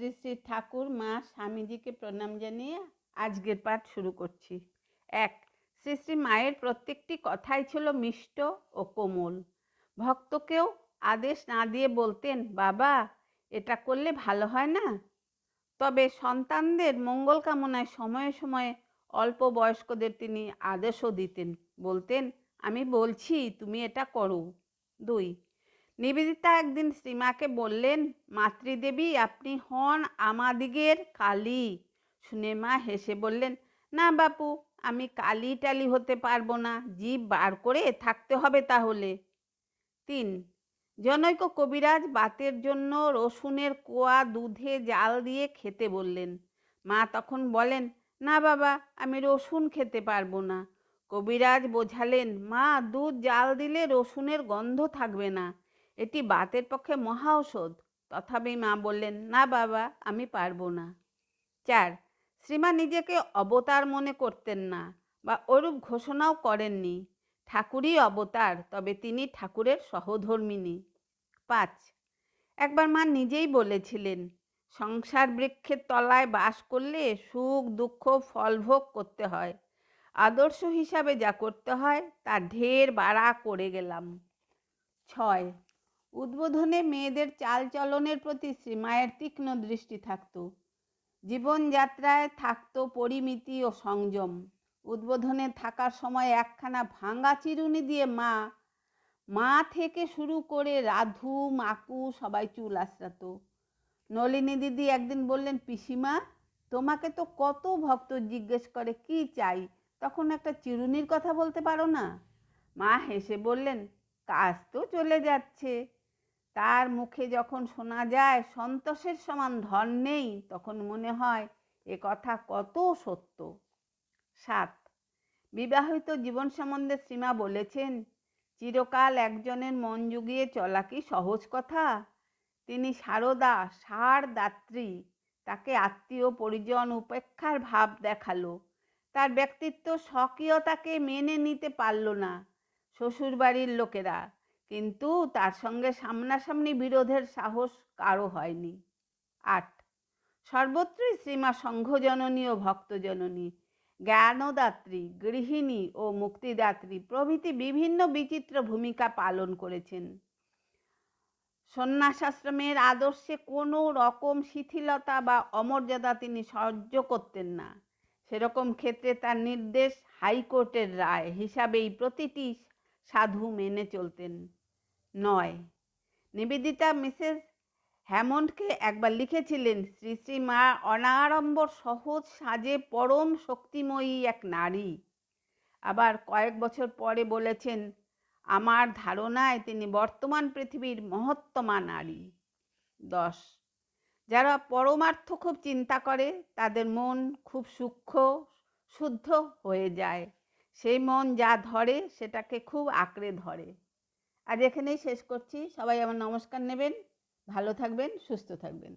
শ্রী শ্রী ঠাকুর মা স্বামীজিকে প্রণাম জানিয়ে আজকের পাঠ শুরু করছি। এক, শ্রী শ্রী মায়ের প্রত্যেকটি কথাই ছিল মিষ্ট ও কোমল। ভক্তকেও আদেশ না দিয়ে বলতেন, বাবা, এটা করলে ভালো হয় না? তবে সন্তানদের মঙ্গল কামনায় সময়ে সময়ে অল্প বয়স্কদের তিনি আদেশও দিতেন, বলতেন, আমি বলছি, তুমি এটা করো। দুই নিবেদিতা একদিন শ্রীমাকে বললেন, মাতৃদেবী, আপনি হন আমাদিগের কালী। শুনে মা হেসে বললেন, না বাপু, আমি কালি টালি হতে পারব না, জীব বার করে থাকতে হবে তাহলে। তিন, জনৈক কবিরাজ বাতের জন্য রসুনের কোয়া দুধে জাল দিয়ে খেতে বললেন। মা তখন বলেন, না বাবা, আমি রসুন খেতে পারব না। কবিরাজ বোঝালেন, মা, দুধ জাল দিলে রসুনের গন্ধ থাকবে না। এটি বাতের পক্ষে মহা ঔষধ। তথাপি মা বললেন, না বাবা, আমি পারব না। চার, শ্রীমা নিজেকে অবতার মনে করতেন না বা ওরূপ ঘোষণাও করেননি। ঠাকুরই অবতার, তবে তিনি ঠাকুরের সহধর্মিনী পাঁচ, একবার মা নিজেই বলেছিলেন, সংসার বৃক্ষের তলায় বাস করলে সুখ, দুঃখ ফলভোগ করতে হয়। আদর্শ হিসাবে যা করতে হয়, তা ঢের বাড়া করে গেলাম। ছয় উদ্বোধনে মেয়েদের চালচলনের প্রতি শ্রীমায়ের তীক্ষ্ণ দৃষ্টি থাকত। জীবনযাত্রায় থাকত পরিমিতি ও সংযম। উদ্বোধনে থাকার সময় একখানা ভাঙা চিরুনি দিয়ে মা মা থেকে শুরু করে রাধু, মাকু সবাই চুল আশ্রাত নলিনী দিদি একদিন বললেন, পিসিমা, তোমাকে তো কত ভক্ত জিজ্ঞেস করে, কি চাই? তখন একটা চিরুনির কথা বলতে পারো না? মা হেসে বললেন, কাজ তো চলে যাচ্ছে। তার মুখে যখন শোনা যায়, সন্তোষের সমান ধন নেই, তখন মনে হয়, এ কথা কত সত্য। সাত, বিবাহিত জীবন সম্বন্ধে শ্রীমা বলেছেন, চিরকাল একজনের মন জুগিয়ে চলা কি সহজ কথা? তিনি সারদা সার দাত্রী তাকে আত্মীয় পরিজন উপেক্ষার ভাব দেখাল। তার ব্যক্তিত্ব স্বকীয়তাকে মেনে নিতে পারল না। শ্বশুরবাড়ির লোকেরা কিন্তু তার সঙ্গে সামনাসামনি বিরোধের সাহস কারও হয়নি। আট, সর্বত্রই শ্রীমা সংঘজননী ও ভক্তজননী, জ্ঞানদাত্রী, গৃহিণী ও মুক্তিদাত্রী প্রভৃতি বিভিন্ন বিচিত্র ভূমিকা পালন করেছেন। সন্ন্যাসাশ্রমের আদর্শে কোনো রকম শিথিলতা বা অমর্যাদা তিনি সহ্য করতেন না। সেরকম ক্ষেত্রে তার নির্দেশ হাইকোর্টের রায় হিসাবেই প্রতিটি সাধু মেনে চলতেন। নয়। নিবেদিতা মিসেস হ্যামন্ডকে একবার লিখেছিলেন, শ্রী শ্রী মা অনাড়ম্বর সহজ সাজে পরম শক্তিময়ী এক নারী। আবার কয়েক বছর পরে বলেছেন, আমার ধারণায় তিনি বর্তমান পৃথিবীর মহত্তমা নারী। দশ। যারা পরমার্থ খুব চিন্তা করে, তাদের মন খুব সূক্ষ্ম, শুদ্ধ হয়ে যায়। সেই মন যা ধরে, সেটাকে খুব আঁকড়ে ধরে। আজ এখানেই শেষ করছি। সবাই আমার নমস্কার নেবেন ভালো থাকবেন সুস্থ থাকবেন।